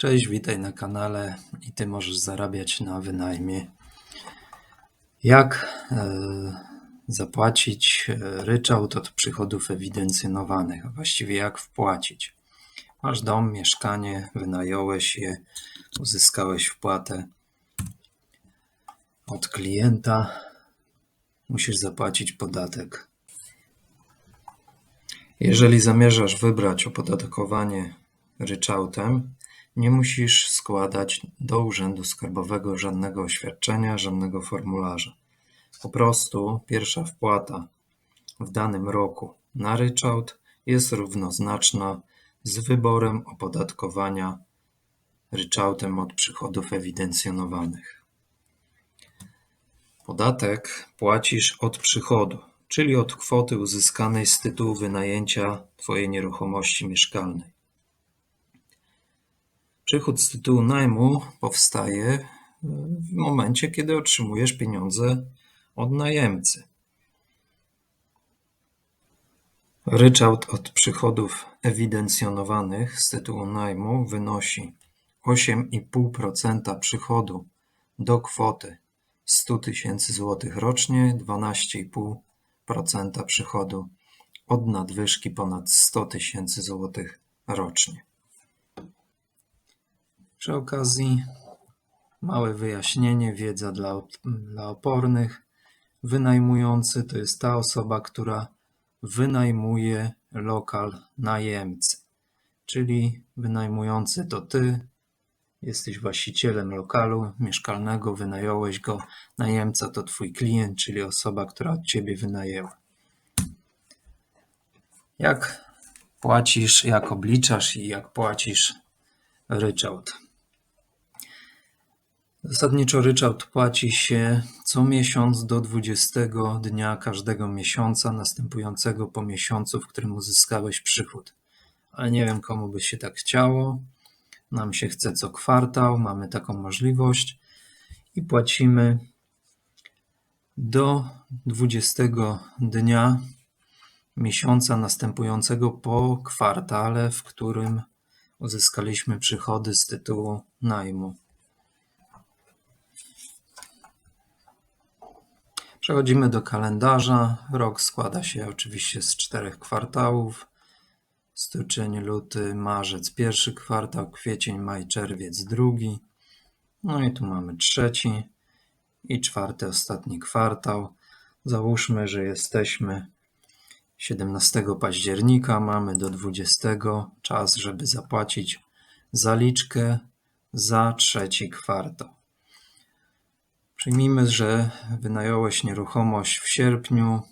Cześć, witaj na kanale i Ty możesz zarabiać na wynajmie. Jak e, zapłacić e, ryczałt od przychodów ewidencjonowanych, właściwie jak wpłacić? Masz dom, mieszkanie, wynająłeś je, uzyskałeś wpłatę od klienta, musisz zapłacić podatek. Jeżeli zamierzasz wybrać opodatkowanie ryczałtem, nie musisz składać do urzędu skarbowego żadnego oświadczenia, żadnego formularza. Po prostu pierwsza wpłata w danym roku na ryczałt jest równoznaczna z wyborem opodatkowania ryczałtem od przychodów ewidencjonowanych. Podatek płacisz od przychodu, czyli od kwoty uzyskanej z tytułu wynajęcia Twojej nieruchomości mieszkalnej. Przychód z tytułu najmu powstaje w momencie, kiedy otrzymujesz pieniądze od najemcy. Ryczałt od przychodów ewidencjonowanych z tytułu najmu wynosi 8,5% przychodu do kwoty 100 tysięcy złotych rocznie, 12,5% przychodu od nadwyżki ponad 100 tysięcy złotych rocznie. Przy okazji małe wyjaśnienie, wiedza dla, dla opornych. Wynajmujący to jest ta osoba, która wynajmuje lokal najemcy. Czyli wynajmujący to ty, jesteś właścicielem lokalu mieszkalnego, wynająłeś go, najemca to twój klient, czyli osoba, która od ciebie wynajęła. Jak płacisz, jak obliczasz i jak płacisz ryczałt? Zasadniczo ryczałt płaci się co miesiąc do 20 dnia każdego miesiąca następującego po miesiącu, w którym uzyskałeś przychód. Ale nie wiem, komu by się tak chciało. Nam się chce co kwartał, mamy taką możliwość i płacimy do 20 dnia miesiąca następującego po kwartale, w którym uzyskaliśmy przychody z tytułu najmu. Przechodzimy do kalendarza. Rok składa się oczywiście z czterech kwartałów. Styczeń, luty, marzec pierwszy kwartał, kwiecień, maj, czerwiec drugi. No i tu mamy trzeci i czwarty, ostatni kwartał. Załóżmy, że jesteśmy 17 października, mamy do 20 czas, żeby zapłacić zaliczkę za trzeci kwartał. Przyjmijmy, że wynająłeś nieruchomość w sierpniu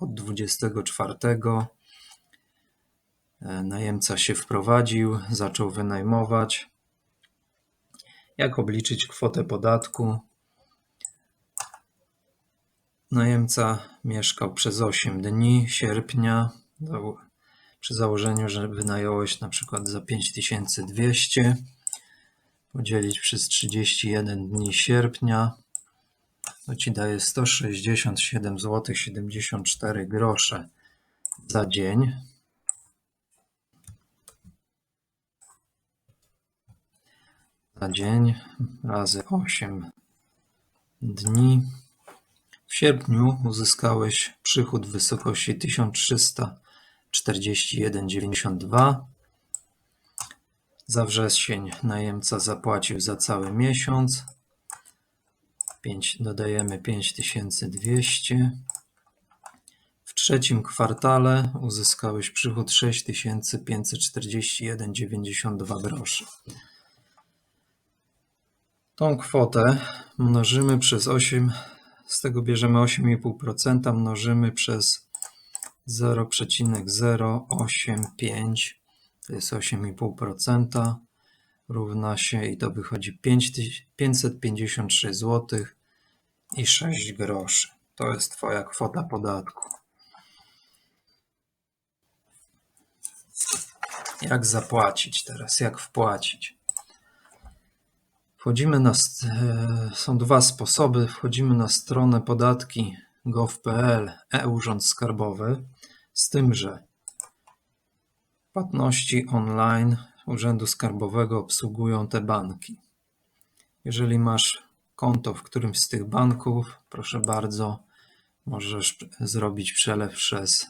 od 24. E, najemca się wprowadził, zaczął wynajmować. Jak obliczyć kwotę podatku? Najemca mieszkał przez 8 dni sierpnia, przy założeniu, że wynająłeś na przykład za 5200, podzielić przez 31 dni sierpnia, to ci daje 167 zł 74 grosze za dzień. Za dzień razy 8 dni. W sierpniu uzyskałeś przychód w wysokości 1341,92. Za wrzesień najemca zapłacił za cały miesiąc 5, dodajemy 5200. W trzecim kwartale uzyskałeś przychód 6541,92 groszy. Tą kwotę mnożymy przez 8, z tego bierzemy 8,5%, mnożymy przez 0,085, to jest 8,5% równa się i to wychodzi 553 zł i 6 groszy. To jest Twoja kwota podatku. Jak zapłacić teraz? Jak wpłacić? Wchodzimy na. E, są dwa sposoby. Wchodzimy na stronę podatki gov.pl e-Urząd Skarbowy, z tym, że płatności online Urzędu Skarbowego obsługują te banki. Jeżeli masz konto w którymś z tych banków, proszę bardzo, możesz zrobić przelew przez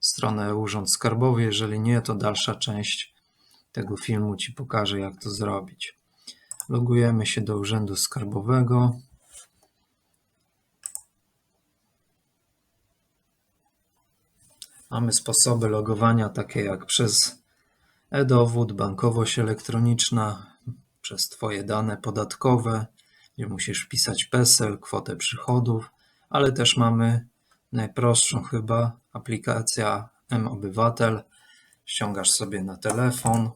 stronę Urząd Skarbowy. Jeżeli nie, to dalsza część tego filmu Ci pokaże, jak to zrobić. Logujemy się do Urzędu Skarbowego. Mamy sposoby logowania takie jak przez e-dowód, bankowość elektroniczna, przez Twoje dane podatkowe, gdzie musisz wpisać PESEL, kwotę przychodów, ale też mamy najprostszą chyba aplikacja M-Obywatel. Ściągasz sobie na telefon,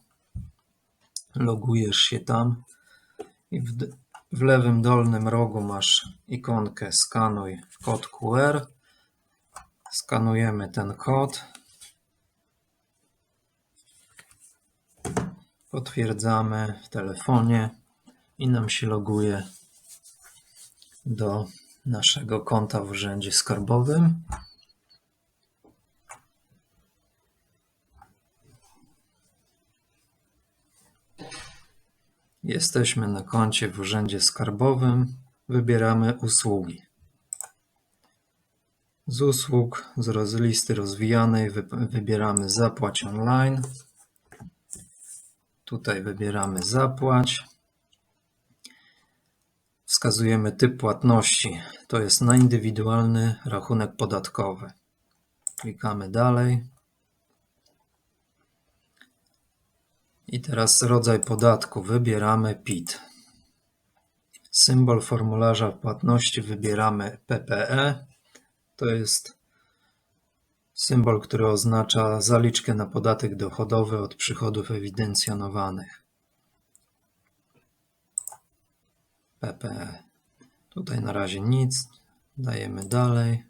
logujesz się tam i w, w lewym dolnym rogu masz ikonkę skanuj kod QR. Skanujemy ten kod. Potwierdzamy w telefonie i nam się loguje do naszego konta w Urzędzie Skarbowym. Jesteśmy na koncie w Urzędzie Skarbowym. Wybieramy usługi. Z usług z listy rozwijanej wybieramy zapłać online. Tutaj wybieramy zapłać. Wskazujemy typ płatności. To jest na indywidualny rachunek podatkowy. Klikamy dalej. I teraz rodzaj podatku. Wybieramy PIT. Symbol formularza płatności wybieramy PPE. To jest symbol, który oznacza zaliczkę na podatek dochodowy od przychodów ewidencjonowanych. PPE. Tutaj na razie nic. Dajemy dalej.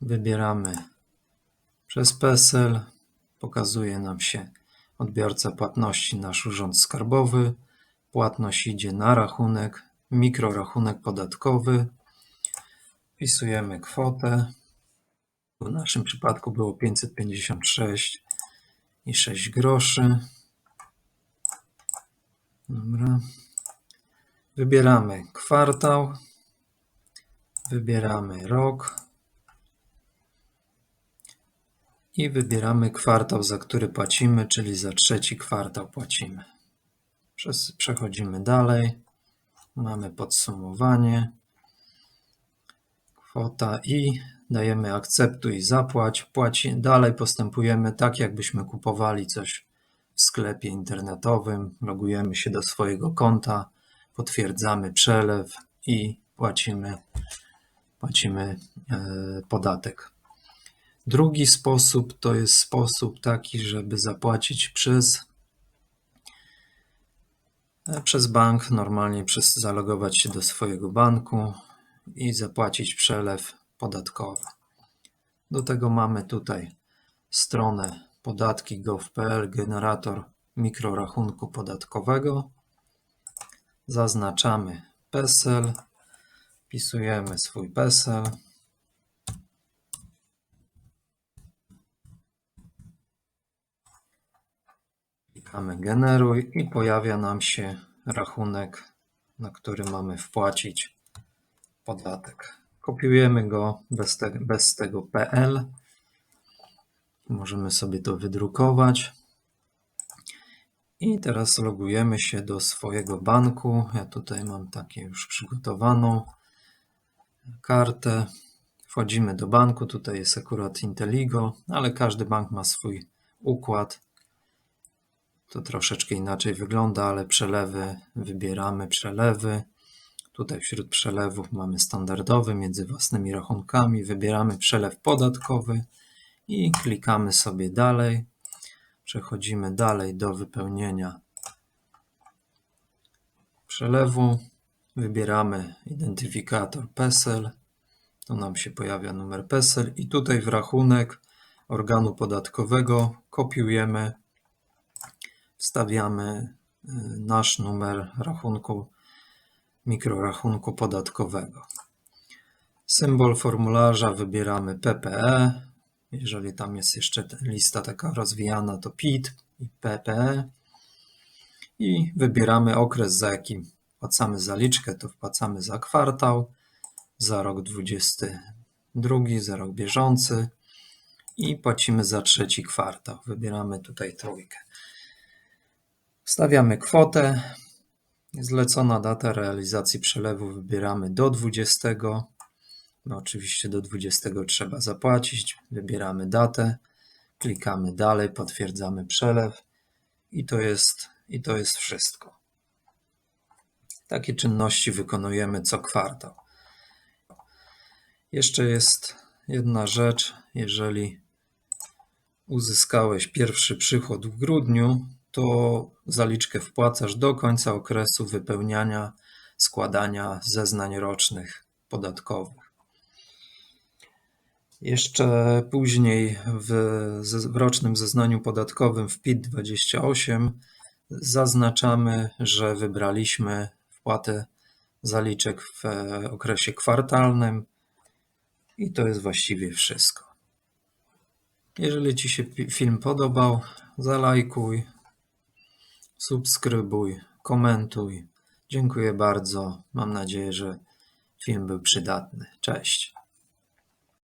Wybieramy przez PESEL. Pokazuje nam się odbiorca płatności nasz urząd skarbowy. Płatność idzie na rachunek, mikrorachunek podatkowy. Wpisujemy kwotę. W naszym przypadku było 556 i 6 groszy. Dobra. Wybieramy kwartał, wybieramy rok i wybieramy kwartał, za który płacimy, czyli za trzeci kwartał płacimy. Przechodzimy dalej. Mamy podsumowanie, kwota i dajemy akceptuj zapłać. Płaci, dalej postępujemy tak, jakbyśmy kupowali coś w sklepie internetowym. Logujemy się do swojego konta potwierdzamy przelew i płacimy, płacimy e, podatek. Drugi sposób to jest sposób taki, żeby zapłacić przez, e, przez bank, normalnie przez zalogować się do swojego banku i zapłacić przelew podatkowy. Do tego mamy tutaj stronę podatki.gov.pl, generator mikrorachunku podatkowego. Zaznaczamy PESEL, wpisujemy swój PESEL. Klikamy generuj i pojawia nam się rachunek, na który mamy wpłacić podatek. Kopiujemy go bez, te, bez tego PL. Możemy sobie to wydrukować. I teraz logujemy się do swojego banku. Ja tutaj mam takie już przygotowaną kartę. Wchodzimy do banku. Tutaj jest akurat Inteligo, ale każdy bank ma swój układ. To troszeczkę inaczej wygląda, ale przelewy wybieramy przelewy. Tutaj wśród przelewów mamy standardowy między własnymi rachunkami. Wybieramy przelew podatkowy i klikamy sobie dalej. Przechodzimy dalej do wypełnienia przelewu. Wybieramy identyfikator PESEL. Tu nam się pojawia numer PESEL i tutaj w rachunek organu podatkowego kopiujemy, wstawiamy y, nasz numer rachunku, mikrorachunku podatkowego. Symbol formularza wybieramy PPE, jeżeli tam jest jeszcze lista taka rozwijana, to PIT. i PPE i wybieramy okres, za jaki wpłacamy zaliczkę, to wpłacamy za kwartał, za rok 22, za rok bieżący i płacimy za trzeci kwartał. Wybieramy tutaj trójkę. Wstawiamy kwotę. Zlecona data realizacji przelewu wybieramy do 20. No oczywiście do 20 trzeba zapłacić. Wybieramy datę, klikamy dalej, potwierdzamy przelew i to jest, i to jest wszystko. Takie czynności wykonujemy co kwartał. Jeszcze jest jedna rzecz, jeżeli uzyskałeś pierwszy przychód w grudniu, to zaliczkę wpłacasz do końca okresu wypełniania, składania zeznań rocznych podatkowych. Jeszcze później w, w rocznym zeznaniu podatkowym w PIT-28 zaznaczamy, że wybraliśmy wpłatę zaliczek w e, okresie kwartalnym i to jest właściwie wszystko. Jeżeli Ci się film podobał, zalajkuj, subskrybuj, komentuj. Dziękuję bardzo. Mam nadzieję, że film był przydatny. Cześć.